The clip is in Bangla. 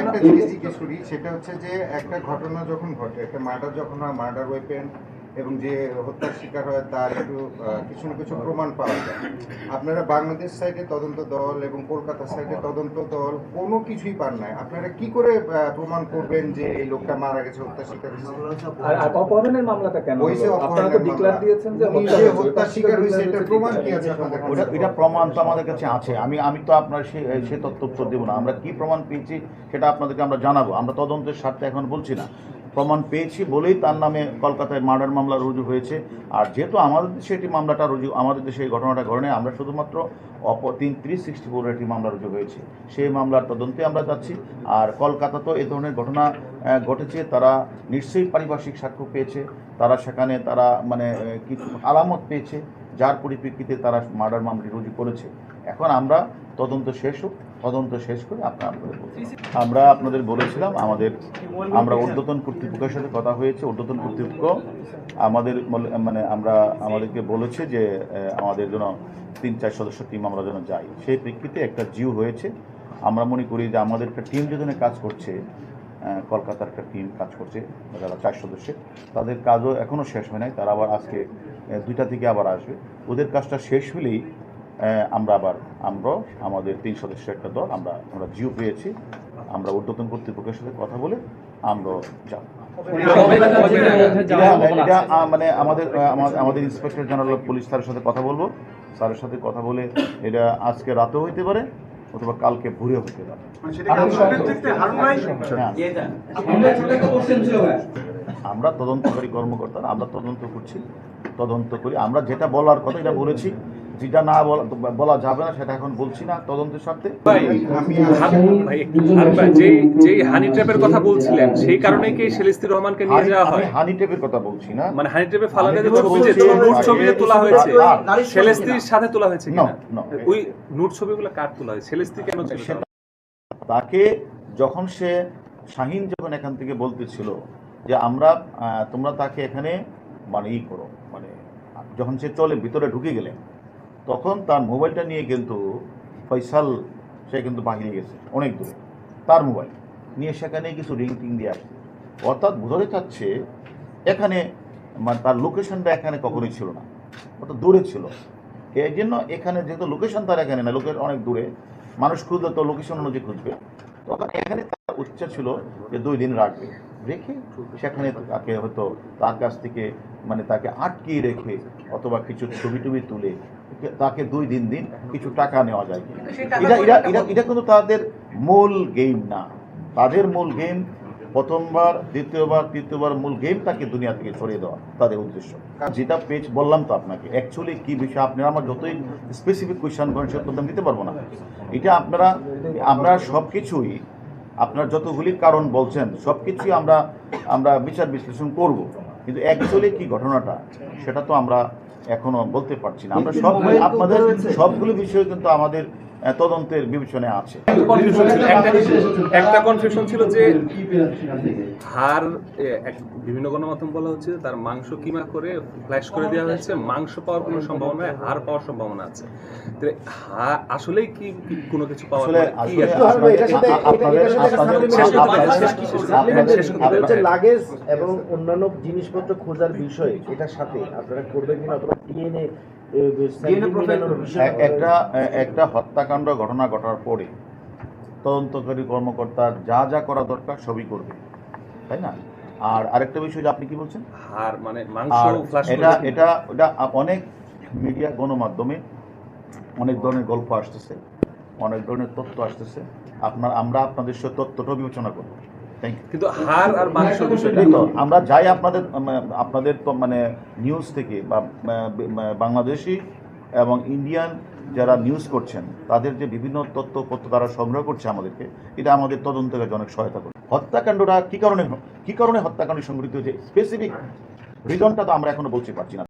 একটা জিনিস জিজ্ঞেস করি, সেটা হচ্ছে যে একটা ঘটনা যখন ঘটে, একটা মার্ডার যখন হয় মার্ডার ওয়েপেন এবং যে হত্যার শিকার হয় তার একটু কিছু না কিছু প্রমাণ পাওয়া যায়। আপনারা বাংলাদেশ সাইডে তদন্ত দল এবং কলকাতা সাইডে তদন্ত দল কোনো কিছুই পান নাই। আপনারা কি করে প্রমাণ করবেন যে এই লোকটা মারা গেছে হত্যা শিকার অপহরণের মামলাটা কেন ওই আপনারা তো ডিক্লার দিয়েছেন যে হত্যা শিকার হয়েছে হয়েছে, প্রমাণ কি আছে আপনাদের ওটা এটা প্রমাণ তো আমাদের কাছে আছে। আমি আমি তো আপনার সে সে তথ্য উত্তর দেবো না। আমরা কি প্রমাণ পেয়েছি সেটা আপনাদেরকে আমরা জানাব। আমরা তদন্তের স্বার্থে এখন বলছি না। প্রমাণ পেয়েছি বলেই তার নামে কলকাতায় মার্ডার মামলা রুজু হয়েছে। আর যেহেতু আমাদের দেশে এটি মামলাটা রুজু, আমাদের দেশে এই ঘটনাটা ঘটে আমরা শুধুমাত্র অপ তিন থ্রি সিক্সটি ফোরের একটি মামলা রুজু হয়েছে। সেই মামলার তদন্তে আমরা যাচ্ছি। আর কলকাতা তো এ ধরনের ঘটনা ঘটেছে, তারা নিশ্চয়ই পারিপার্শ্বিক সাক্ষ্য পেয়েছে। তারা সেখানে তারা মানে কিছু আলামত পেয়েছে, যার পরিপ্রেক্ষিতে তারা মার্ডার মামলাটি রুজু করেছে। এখন আমরা তদন্ত শেষ হোক, তদন্ত শেষ করে আপনার আপনাদের। আমরা আপনাদের বলেছিলাম, আমাদের, আমরা ঊর্ধ্বতন কর্তৃপক্ষের সাথে কথা হয়েছে, ঊর্ধ্বতন কর্তৃপক্ষ আমাদের মানে আমরা আমাদেরকে বলেছে যে আমাদের জন্য তিন, চার সদস্য টিম আমরা যেন যাই। সেই প্রেক্ষিতে একটা জিও হয়েছে। আমরা মনে করি যে আমাদের একটা টিম যেখানে কাজ করছে কলকাতার একটা টিম কাজ করছে, যারা চার সদস্যের তাদের কাজও এখনও শেষ হয় নাই, তারা আবার আজকে দুইটা থেকে আবার আসবে। ওদের কাজটা শেষ হলেই আমরা আবার আমরা আমাদের তিন সদস্য একটা দল, আমরা আমরা জিও পেয়েছি, আমরা ঊর্ধ্বতন কর্তৃপক্ষের সাথে কথা বলে আমরা যাব। মানে আমাদের আমাদের ইন্সপেক্টর জেনারেল পুলিশ স্যারের সাথে কথা বলব। স্যারের সাথে কথা বলে, এটা আজকে রাতেও হইতে পারে অথবা কালকে ভোরে হতে পারে। হ্যাঁ। আমরা তদন্তকারী কর্মকর্তা আমরা তদন্ত করছি তদন্ত করি। আমরা যেটা বলার কথা এটা বলেছি। যেটা না বলা যাবে না সেটা এখন বলছি না তদন্তের স্বার্থে। ভাই আমি হাত- ভাই একটু হাত ভাই, যেই যেই হানি ট্র্যাপের কথা বলছিলেন সেই কারণেই কি শেলিস্তির রহমানকে নিয়ে যাওয়া হয়? হানি টেপের কথা বলছি না। মানে হানি ট্র্যাপে ফালানের যে হানি ট্র্যাপে ছবি যে নুট ছবি তোলা হয়েছে। না, সাথে তোলা হয়েছে কিনা ওই নুট ছবিগুলো কার তোলা হয়েছে? শেলেস্তি কেন তাকে যখন সে শাহিন যখন এখান থেকে বলতেছিল যে আমরা তোমরা তাকে এখানে মানে ই করো মানে যখন সে চলে ভিতরে ঢুকে গেলেন তখন তার মোবাইলটা নিয়ে কিন্তু ফয়সাল, সে কিন্তু বাহিরে গেছে, অনেক দূরে। তার মোবাইল। নিয়ে সেখানে কিছু রিং টিং দিয়ে আসছে। অর্থাৎ বোঝাতে চাচ্ছে, এখানে মানে তার লোকেশনটা এখানে কখনোই ছিল না। অর্থাৎ দূরে ছিল। এই জন্য এখানে যেহেতু লোকেশন তার এখানে না, লোকের অনেক দূরে। মানুষ খুঁজলে তো লোকেশন অনুযায়ী খুঁজবে। তখন এখানে তার উচ্চা ছিল যে দুই দিন রাখবে। রেখে সেখানে তাকে হয়তো তার কাছ থেকে মানে তাকে আটকিয়ে রেখে অথবা কিছু ছবি টবি তুলে তাকে দুই দিন দিন কিছু টাকা নেওয়া যায়। এটা এটা এটা এটা কিন্তু তাদের মূল গেম না। তাদের মূল গেম প্রথমবার দ্বিতীয়বার তৃতীয়বার মূল গেম তাকে দুনিয়া থেকে সরিয়ে দেওয়া তাদের উদ্দেশ্য। যেটা পেজ বললাম তো আপনাকে অ্যাকচুয়ালি কি বিষয় আপনারা আমার যতই স্পেসিফিক কোয়েশ্চেন করেন সে উত্তর আমি দিতে পারব না। এটা আপনারা আমরা সব কিছুই আপনার যতগুলি কারণ বলছেন সব কিছুই আমরা আমরা বিচার বিশ্লেষণ করব। কিন্তু অ্যাকচুয়ালি কি ঘটনাটা সেটা তো আমরা এখনও বলতে পারছি না। আমরা সব আপনাদের সবগুলো বিষয় কিন্তু আমাদের তদন্তের বিবেচনায় আছে। একটা একটা কনফিউশন ছিল যে বিভিন্ন গণমাধ্যম বলা হচ্ছে তার মাংস কিমা করে ফ্ল্যাশ করে দেওয়া হয়েছে। মাংস পাওয়ার কোনো সম্ভাবনা হাড় পাওয়ার সম্ভাবনা আছে। আসলেই কি কোনো কিছু হচ্ছে পারেন। লাগেজ এবং অন্যান্য জিনিসপত্র খোঁজার বিষয় এটার সাথে আপনারা করবেন কিনা অথবা ডিএনএ একটা একটা হত্যাকাণ্ড ঘটনা ঘটার পরে তদন্তকারী কর্মকর্তার যা যা করা দরকার সবই করবে তাই না? আর আরেকটা বিষয় যে আপনি কি বলছেন? মানে মাংস এটা এটা এটা অনেক মিডিয়া গণমাধ্যমে অনেক ধরনের গল্প আসতেছে অনেক ধরনের তথ্য আসতেছে। আপনার আমরা আপনাদের সাথে তথ্যটা বিবেচনা করব। থ্যাংক ইউ কিন্তু হাড় আর মাংস বিষয়টা আমরা যাই আপনাদের আপনাদের তো মানে নিউজ থেকে বা বাংলাদেশি এবং ইন্ডিয়ান যারা নিউজ করছেন তাদের যে বিভিন্ন তথ্যপত্র তারা সংগ্রহ করছে আমাদেরকে এটা আমাদের তদন্তের কাজে অনেক সহায়তা করে। হত্যাকাণ্ডটা কি কারণে কি কারণে হত্যাকাণ্ড সংঘটিত হয়েছে? স্পেসিফিক রিজনটা তো আমরা এখনও বলতে পারছি না।